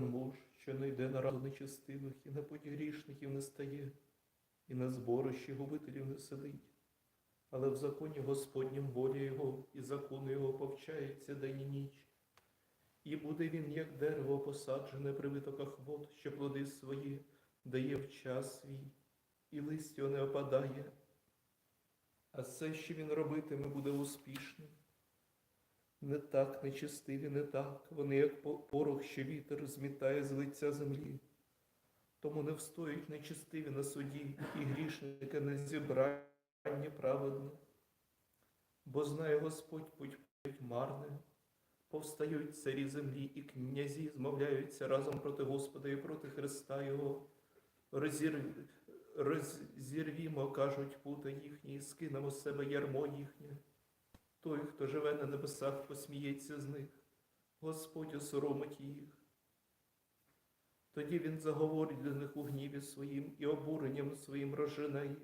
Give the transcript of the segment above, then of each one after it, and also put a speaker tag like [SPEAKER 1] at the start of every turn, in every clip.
[SPEAKER 1] муж, що не йде на раду нечестивих, і на путь грішників не стає, і на зборищі губителів не сидить. Але в законі Господнім воля Його, і закону Його повчається день і ніч. І буде він, як дерево посаджене при витоках вод, що плоди свої дає в час свій, і листя не опадає. А все, що він робитиме, буде успішним. Не так нечестиві, не так, вони, як порох, що вітер змітає з лиця землі. Тому не встоять нечестиві на суді, і грішники на зібранні праведне. Бо знає Господь путь путь марним, повстають царі землі, і князі змовляються разом проти Господа і проти Христа Його. Розір... Розірвімо, кажуть, пута їхні, і скинемо з себе ярмо їхнє. Той, хто живе на небесах, посміється з них, Господь осоромить їх. Тоді він заговорить для них у гніві своїм і обуренням своїм розжене їх.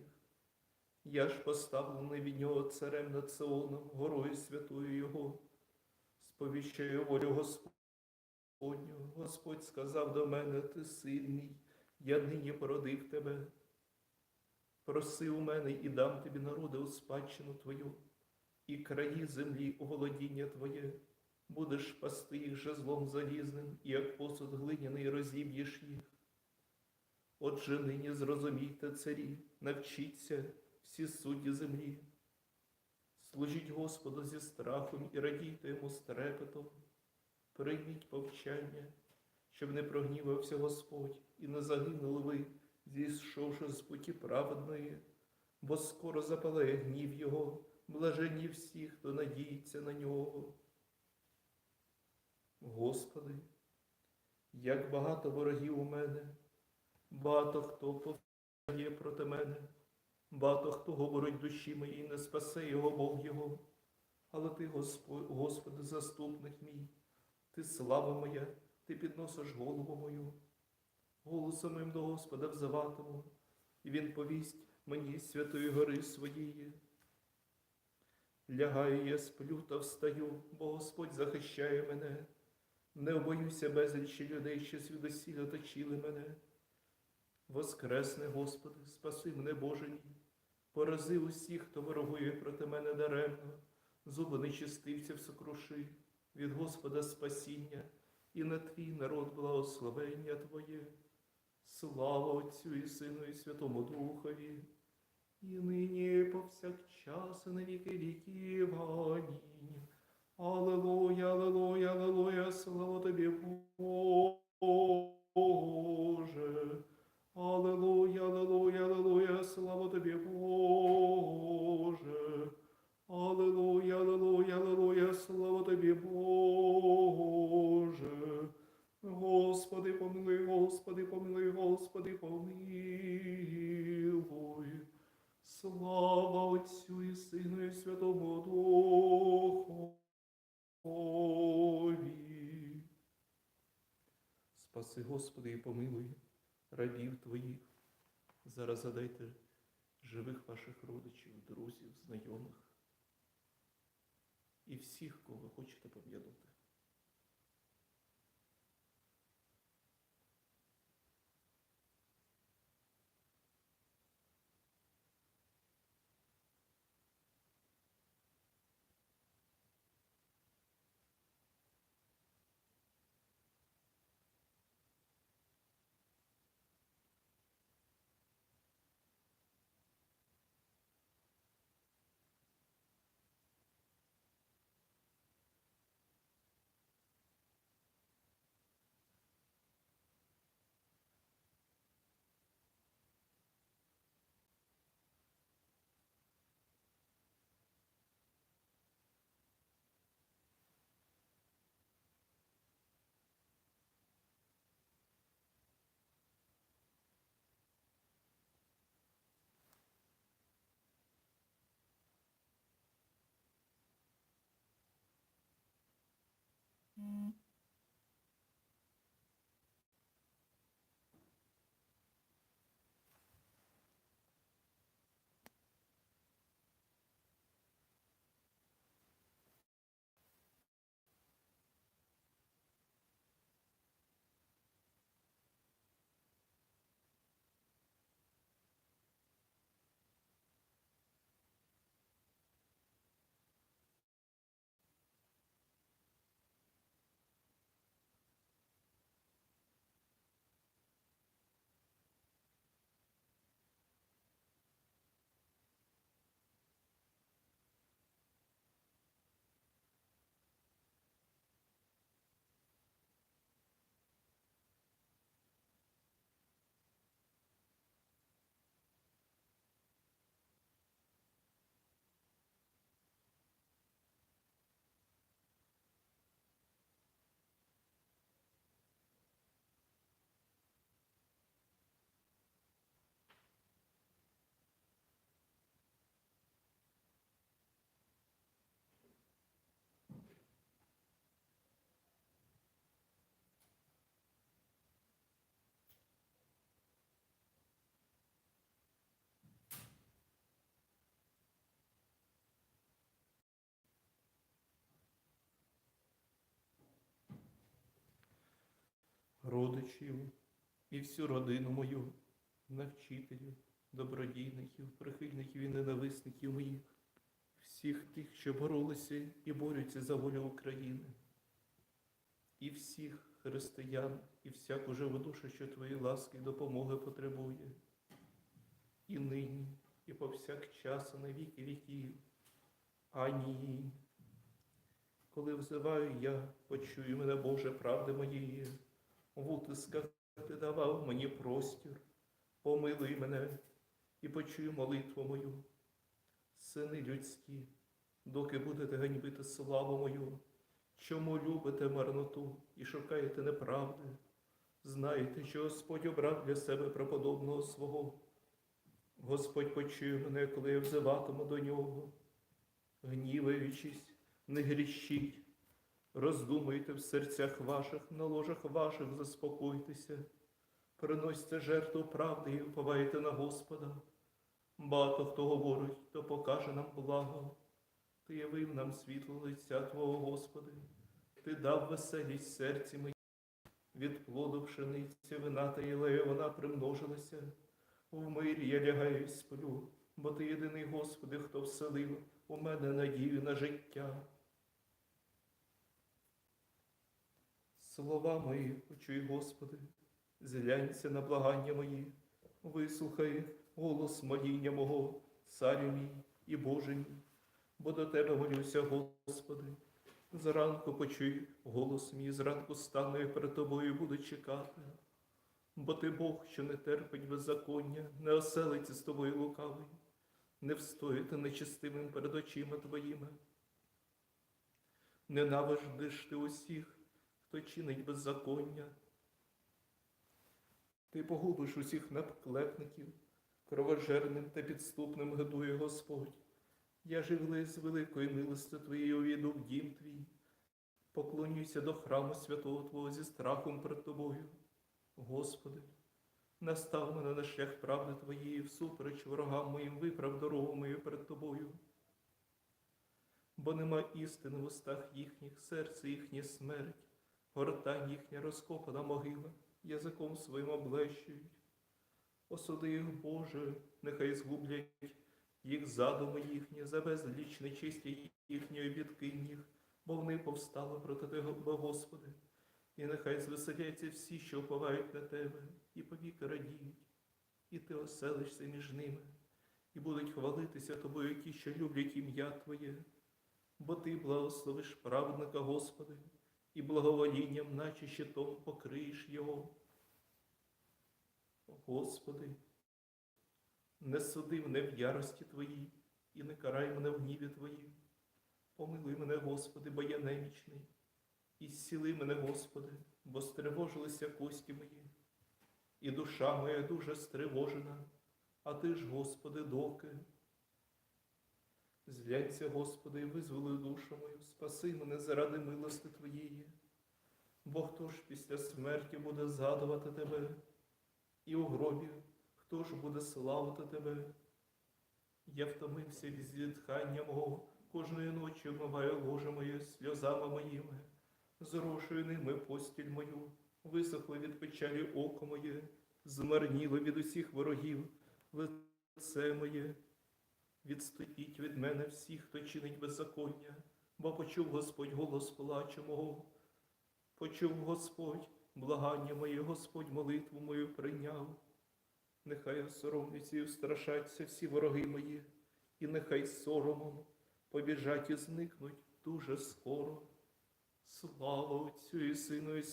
[SPEAKER 1] Я ж поставлений від нього царем над Сеоном, горою святою Його, сповіщаю волю Господню. Господь сказав до мене, ти сильний, я нині породив тебе. Проси у мене і дам тобі народи у спадщину твою, і краї землі у володіння твоє. Будеш пасти їх жезлом залізним, і як посуд глиняний розіб'єш їх. Отже, нині зрозумійте царі, навчіться всі судді землі. Служіть Господу зі страхом і радійте йому з трепетом. Прийміть повчання, щоб не прогнівався Господь і не загинули ви, зійшовши з путі праведної, бо скоро запалає гнів Його, блаженні всі, хто надіється на нього. Господи, як багато ворогів у мене, багато хто повстає проти мене, багато хто говорить душі моїй, не спасе його Бог Його. Але ти, Господи, заступник мій, ти слава моя, ти підносиш голову мою. Голосом моїм до Господа взиватиму, і Він повість мені святої гори своєї. Лягаю, я сплю та встаю, бо Господь захищає мене. Не боюся безлічі людей, що звідусіля точили мене. Воскресне, Господи, спаси мене, Боже мій, порази усіх, хто ворогує проти мене даремно, зуби нечистивців сокруши, від Господа спасіння, і на твій народ благословення Твоє. Слава Отцю і Сину, і Святому Духові, і нині, повсякчас, і на віки віків. Амінь. Аллилуйя, аллилуйя, аллилуйя, слава тобі, Боже. Аллилуйя, аллилуйя, аллилуйя, слава тобі, Боже. Аллилуйя, аллилуйя, аллилуйя, слава тобі, Боже. Господи, помилуй, Господи, помилуй, Господи, помилуй. Слава Отцю і Сину, і Святому Духові. Спаси, Господи, і помилуй рабів Твоїх. Зараз задайте живих ваших родичів, друзів, знайомих і всіх, кого ви хочете пом'янути. 嗯。Родичів і всю родину мою, на вчителів, добродійників, прихильників і ненависників моїх, всіх тих, що боролися і борються за волю України, і всіх християн, і всяку живу душу, що твої ласки і допомоги потребує, і нині, і повсякчас, і на віки віків. Амінь. Коли взиваю я, почуй мене, Боже, правди моєї, в утисках ти давав мені простір, помилуй мене і почуй молитву мою. Сини людські, доки будете ганьбити славу мою, чому любите марноту і шукаєте неправди, знайте, що Господь обрав для себе преподобного свого. Господь почує мене, коли я взиватиму до нього, гніваючись, не грішіть, роздумуйте в серцях ваших, на ложах ваших заспокойтеся, приносьте жертву правди і уповайте на Господа. Багато хто говорить, то покаже нам благо. Ти явив нам світло лиця Твого, Господи, Ти дав веселість серці моїй. Від плоду пшениці вина та єлея вона примножилася. В мирі я лягаю і сплю, бо ти єдиний, Господи, хто вселив у мене надію на життя. Слова мої, почуй, Господи, зглянься на благання мої, вислухай голос моління мого, царю мій і Боже мій, бо до Тебе молюся, Господи. Зранку почуй голос мій, зранку стану я перед Тобою буду чекати. Бо ти Бог, що не терпить беззаконня, не оселиться з тобою лукавий, не встоїти нечистивим перед очима твоїми. Ненавиждиш ти усіх, хто чинить беззаконня. Ти погубиш усіх наклепників, кровожерним та підступним гадує Господь. Я живлий з великої милости Твоєї увійду в дім твій, поклонюся до храму святого Твого зі страхом перед Тобою. Господи, настав мене на шлях правди Твоєї, всупереч ворогам моїм виправ дорогу мою перед Тобою. Бо нема істини в устах їхніх, серце їхнє смерть, гортань їхня розкопана могила, язиком своїм облещують. Осуди їх, Боже, нехай згублять їх задуми їхні, за безліч нечисті їхньої відкинь бо вони повстали проти Тебе, Господи. І нехай звеселяться всі, що уповають на тебе, і повіки радіють, і ти оселишся між ними, і будуть хвалитися тобою ті, що люблять ім'я Твоє, бо ти благословиш праведника, Господи, і благоволінням, наче щитом покриєш його. Господи, не суди мене в ярості Твоїй, і не карай мене в гніві Твоїм. Помилуй мене, Господи, бо я немічний. І зціли мене, Господи, бо стривожилися кості мої, і душа моя дуже стривожена, а Ти ж, Господи, доки. Зглянься, Господи, визволи душу мою, спаси мене заради милости Твоєї, бо хто ж після смерті буде згадувати Тебе, і у гробі хто ж буде славити Тебе? Я втомився від зітхання мого, кожної ночі вмиваю ложе моє сльозами моїми. Зрошую ними постіль мою, висохло від печалі око моє, змарніло від усіх ворогів, лице моє. Відступіть від мене всіх, хто чинить беззаконня, бо почув Господь голос плачу мого, почув Господь благання моє, Господь молитву мою прийняв. Нехай осоромляться і встрашаться всі вороги мої, і нехай соромом побіжать і зникнуть дуже скоро. Слава Отцю і Сину, і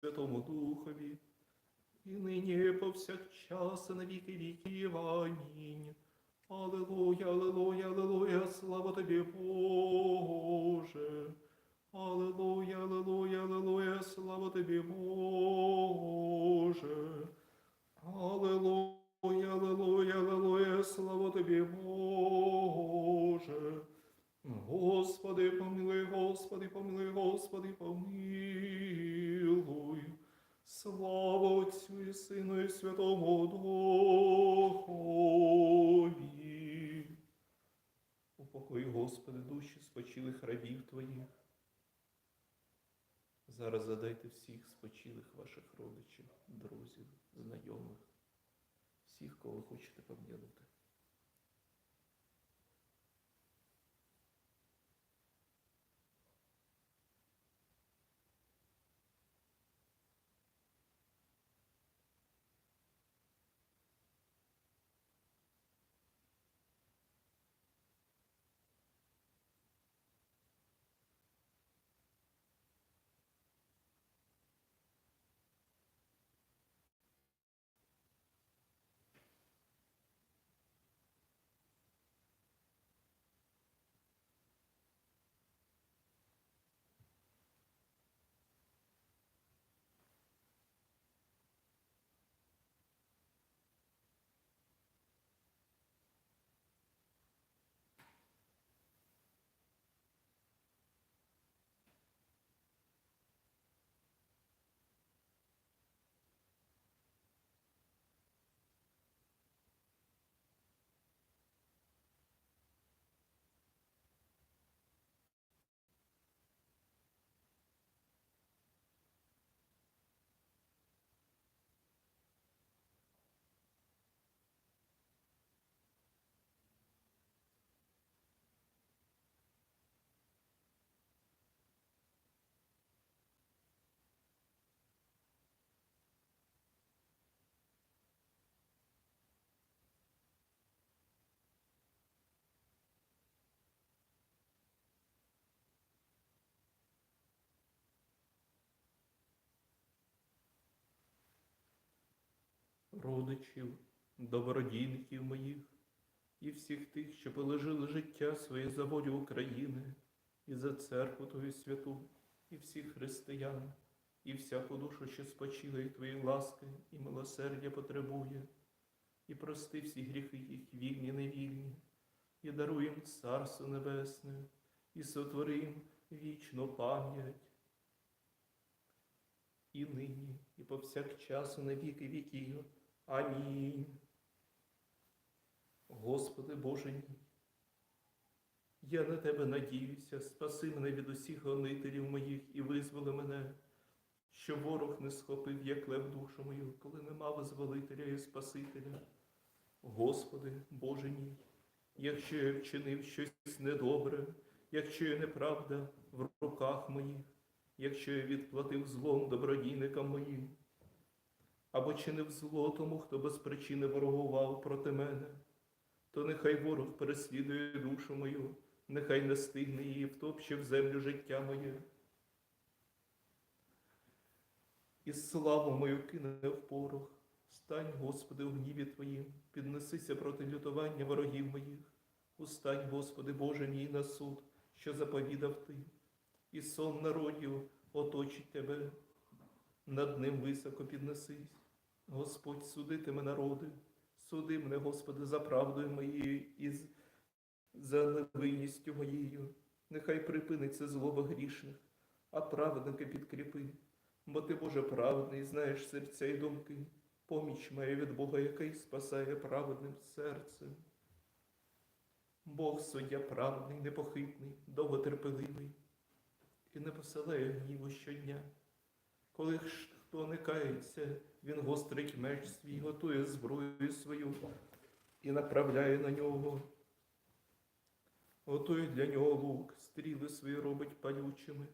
[SPEAKER 1] Святому Духові, і нині, і повсякчас, і на віки віків. Амінь. Аллилуйя, аллилуйя, аллилуйя, слава тобі, Боже. Аллилуйя, аллилуйя, аллилуйя, слава тобі, Боже. Аллилуйя, аллилуйя, аллилуйя, слава тобі, Боже. Господи, помилуй, Господи, помилуй, Господи, помилуй. Слава Отцю і Сину і Святому Духові. Упокой, Господи, душі спочилих рабів Твоїх. Зараз задайте всіх спочилих ваших родичів, друзів, знайомих, всіх, кого хочете пом'янути. Родичів, добродійників моїх і всіх тих, що положили життя своє за волю України і за церкву Твою святу, і всіх християн, і всяку душу, що спочила і Твої ласки і милосердя потребує, і прости всі гріхи їх, вільні, невільні, і даруй їм Царство Небесне, і сотвори їм вічну пам'ять і нині, і повсякчас, на віки віків. Амінь. Господи Боже мій, я на Тебе надіюся, спаси мене від усіх гонителів моїх і визволи мене, що ворог не схопив, як лев душу мою, коли нема визволителя і Спасителя. Господи, Боже мій, якщо я вчинив щось недобре, якщо я неправда в руках моїх, якщо я відплатив злом добродійникам моїм, або чинив зло тому, хто без причини ворогував проти мене, то нехай ворог переслідує душу мою, нехай не стигне її, втопче в землю життя моє. І славу мою кине в порох. Стань, Господи, у гніві Твоїм, піднесися проти лютування ворогів моїх. Устань, Господи, Боже мій на суд, що заповідав Ти, і сон народів оточить Тебе, над ним високо піднесись. Господь, судитиме народи, суди мене, Господи, за правдою моєю і за невинністю моєю. Нехай припиниться злоба грішних, а праведники підкріпи. Бо ти, Боже, праведний, знаєш серця і думки, поміч моя від Бога, який спасає праведним серцем. Бог суддя праведний, непохитний, довготерпеливий і не посилає гніву щодня. Коли хто не кається, він гострить меч свій, готує зброю свою і направляє на нього. Готує для нього лук, стріли свої робить палючими.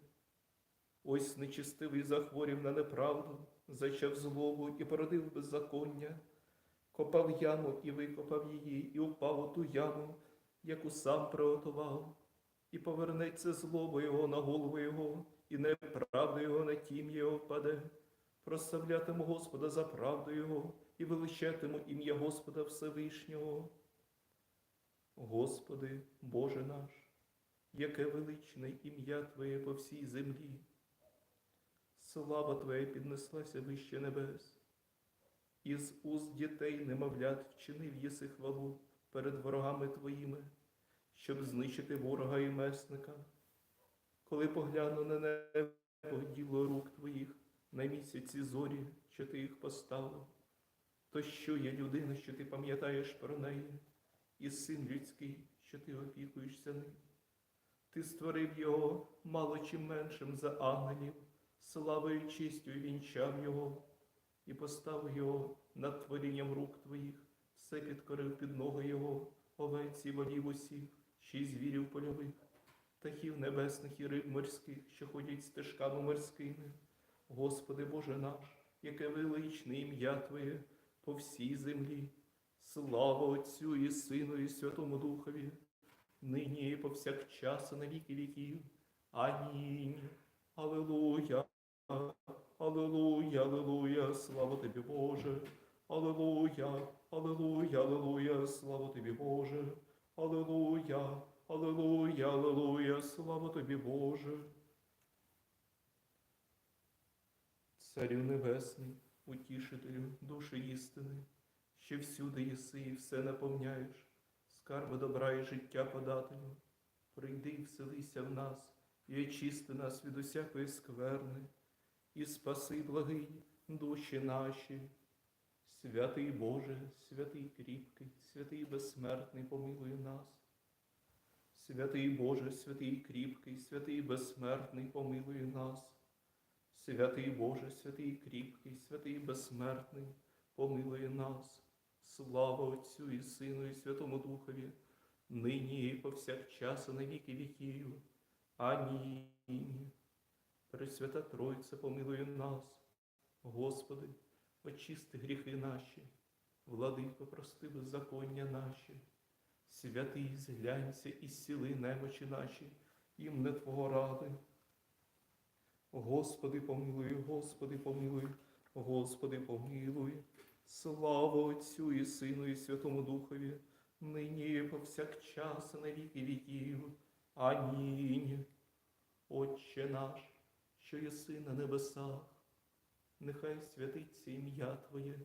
[SPEAKER 1] Ось нечистивий захворів на неправду, зачав злобу і породив беззаконня, копав яму і викопав її, і упав у ту яму, яку сам приготував, і повернеться злоба його на голову його, і неправда його на тім його впаде. Прославлятиму Господа за правду Його і величатиму ім'я Господа Всевишнього. Господи, Боже наш, яке величне ім'я Твоє по всій землі. Слава Твоя піднеслася вище небес. Із уст дітей немовлят вчинив єси хвалу перед ворогами Твоїми, щоб знищити ворога і месника. Коли погляну на небо діло рук Твоїх, на місяці зорі, що ти їх поставив, то що є людина, що ти пам'ятаєш про неї, і син людський, що ти опікуєшся ним. Ти створив його мало чим меншим за ангелів, славою і честю вінчав його, і поставив його над творінням рук твоїх, все підкорив під ноги його, овець і волів усіх, шість звірів польових, птахів небесних і риб морських, що ходять стежками морськими. Господи Боже наш, яке величне ім'я Твоє по всій землі. Слава Отцю і Сину, і Святому Духові, нині і повсякчас, і на віки віків. Амінь. Аллилуйя. Аллилуйя, аллилуйя, слава тобі, Боже. Аллилуйя, аллилуйя, аллилуйя, слава тобі, Боже. Аллилуйя, аллилуйя, аллилуйя, слава тобі, Боже. Царю Небесний, утішителю душі істини, що всюди єси і все наповняєш, скарби добра і життя подателю, прийди і вселися в нас, і очисти нас від усякої скверни, і спаси, благий, душі наші. Святий Боже, святий кріпкий, святий безсмертний, помилуй нас. Святий Боже, святий кріпкий, святий безсмертний, помилуй нас. Святий Боже, святий кріпкий, святий безсмертний, помилуй нас. Слава Отцю і Сину, і Святому Духові, нині і повсякчас, і на віки віків. Амінь. Пресвята Тройця, помилуй нас. Господи, очисти гріхи наші, владико, прости беззаконня наші. Святий, зглянься і зціли немочі наші, імне Твого ради. Господи, помилуй, Господи, помилуй, Господи, помилуй. Слава Отцю і Сину, і Святому Духові, нині і повсякчас, на віки віків. Амінь. Отче наш, що єси на небесах, нехай святиться ім'я Твоє,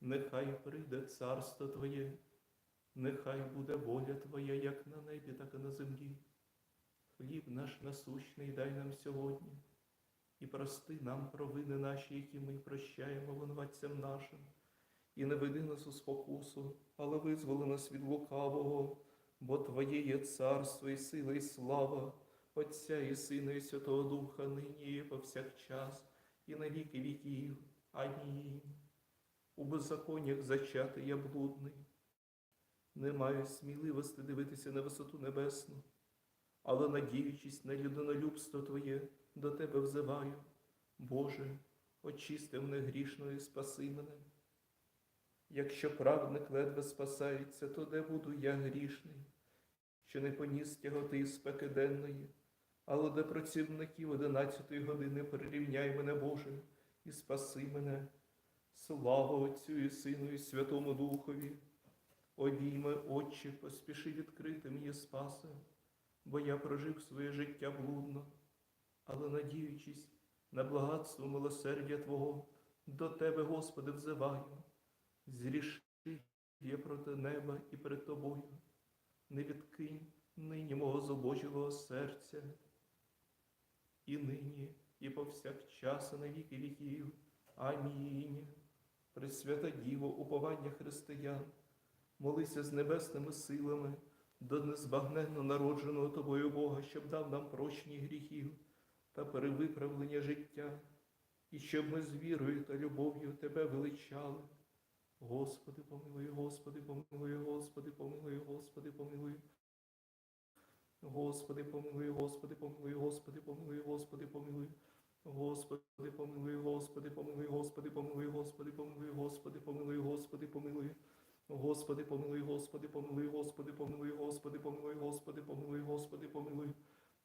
[SPEAKER 1] нехай прийде царство Твоє, нехай буде воля Твоя, як на небі, так і на землі. Хліб наш насущний дай нам сьогодні, і прости нам провини наші, які ми прощаємо винуватцям нашим, і не веди нас у спокусу, але визволи нас від лукавого, бо Твоє є царство і сила, і слава, Отця і Сина, і Святого Духа, нині і повсякчас, і на віки віків. Амінь. У беззаконнях зачатий я блудний, не маю сміливості дивитися на висоту небесну але надіючись на людинолюбство Твоє, до Тебе взиваю. Боже, очисти мене грішно спаси мене. Якщо праведник ледве спасається, то де буду я грішний, що не поніс тяготи і спеки денної, але де працівників одинадцятої години прирівняй мене, Боже, і спаси мене. Слава Отцю і Сину, і Святому Духові. Обійми, Отче, поспіши відкрити мені спаси бо я прожив своє життя блудно, але надіючись на благодство милосердя Твого, до Тебе, Господи, взиваю, зрішив я проти неба і перед Тобою, не відкинь нині мого зобожілого серця, і нині, і повсякчас, і на віки віків. Амінь. Пресвята Діво, уповання християн, молися з небесними силами до незбагненно народженого тобою Бога, щоб дав нам прощені гріхів та перевиправлення життя, і щоб ми з вірою та любов'ю Тебе величали. Господи, помилуй, Господи, помилуй, Господи, помилуй, Господи, помилуй. Господи, помилуй, Господи, помилуй, Господи, помилуй, Господи, помилуй. Господи, помилуй, Господи, помилуй, Господи, помилуй, Господи, помилуй, Господи, помилуй, Господи, помилуй. Господи, помилуй, Господи, помилуй, Господи, помилуй, Господи, помилуй, Господи, помилуй, Господи, помилуй.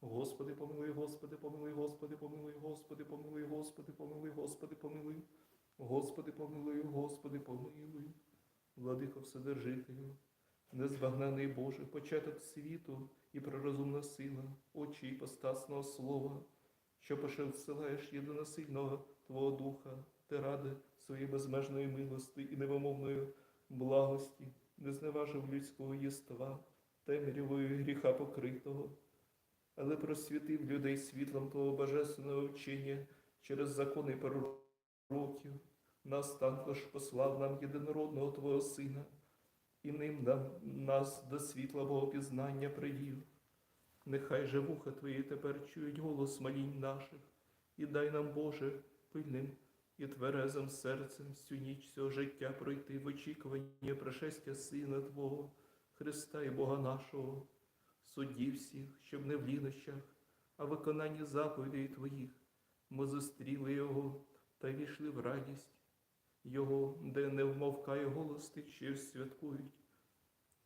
[SPEAKER 1] Господи, помилуй, Господи, помилуй, Господи, помилуй, Господи, помилуй, Господи, помилуй, Господи, помилуй. Господи, помилуй, Господи, помилуй. Владико Вседержителю, незбагнений Боже, початок світу і пророзумна сила, очі іпостасного слова, що посилаєш єдиносильного Твого Духа, ти ради своєї безмежної милости і невимовної благості, не зневажив людського єства, темрявою гріха покритого, але просвітив людей світлом Твого божественного вчення через закони пророків, нас також послав нам єдинородного Твого Сина, і ним нам, нас до світла Богопізнання привів. Нехай же вуха Твої тепер чують голос молінь наших, і дай нам, Боже, пильним і тверезим серцем всю ніч цього життя пройти в очікуванні пришестя Сина Твого, Христа і Бога нашого, судді всіх, щоб не в лінощах, а виконанні заповідей Твоїх. Ми зустріли Його та війшли в радість Його, де не вмовкає голос тих, що святкують,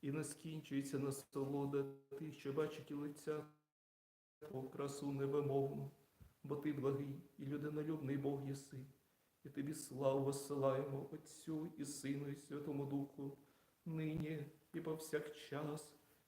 [SPEAKER 1] і не скінчується насолода тих, що бачать і лиця Твого красу невимовну, бо ти благий і людинолюбний Бог єси, і тобі славу посилаємо Отцю і Сину, і Святому Духу, нині і повсякчас,